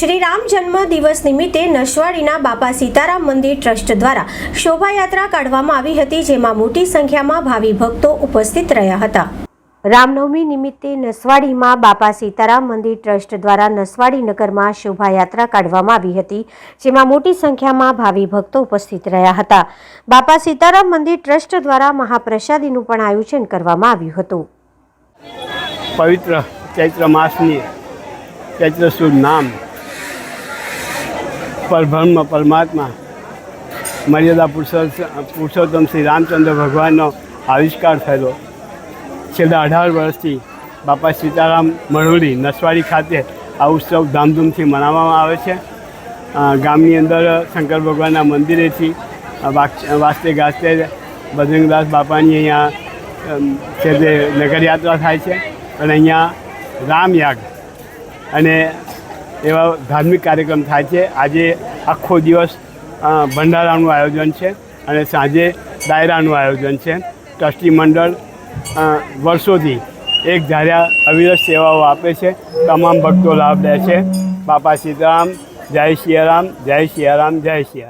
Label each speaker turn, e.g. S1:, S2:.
S1: શ્રી રામ જન્મ દિવસ નિમિત્તે નસવાડીના બાપા સીતારામ મંદિર ટ્રસ્ટ દ્વારા શોભાયાત્રા કાઢવામાં આવી હતી, જેમાં મોટી સંખ્યામાં ભાવિ ભક્તો ઉપસ્થિત રહ્યા હતા. રામનવમી નિમિત્તે નસવાડીમાં બાપા સીતારામ મંદિર ટ્રસ્ટ દ્વારા નસવાડી નગરમાં શોભાયાત્રા કાઢવામાં આવી હતી, જેમાં મોટી સંખ્યામાં ભાવિ ભક્તો ઉપસ્થિત રહ્યા હતા. બાપા સીતારામ મંદિર ટ્રસ્ટ દ્વારા મહાપ્રસાદીનું પણ આયોજન કરવામાં આવ્યું હતું.
S2: પવિત્ર ચૈત્ર માસની ચૈત્ર નામ પરબ્રહ્મ પરમાત્મા મર્યાદા પુરુષોત્તમ શ્રી રામચંદ્ર ભગવાનનો આવિષ્કાર થયેલો. છેલ્લા અઢાર વર્ષથી બાપા સીતારામ મળવડી નસવાડી ખાતે આ ઉત્સવ ધામધૂમથી મનાવવામાં આવે છે. ગામની અંદર શંકર ભગવાનના મંદિરેથી વાસ્તે ગાસ્તે બજરંગદાસ બાપાની અહીંયા છે તે નગરયાત્રા થાય છે અને અહીંયા રામયાગ અને એવા ધાર્મિક કાર્યક્રમ થાય છે. આજે આખો દિવસ ભંડારાનું આયોજન છે અને સાંજે ડાયરાનું આયોજન છે. ટ્રસ્ટી મંડળ વર્ષોથી એક ધાર્યા અવિરત સેવાઓ આપે છે. તમામ ભક્તો લાભ લે છે. બાપા સીતારામ, જય સિયારામ જય સિયારામ જય સિયારામ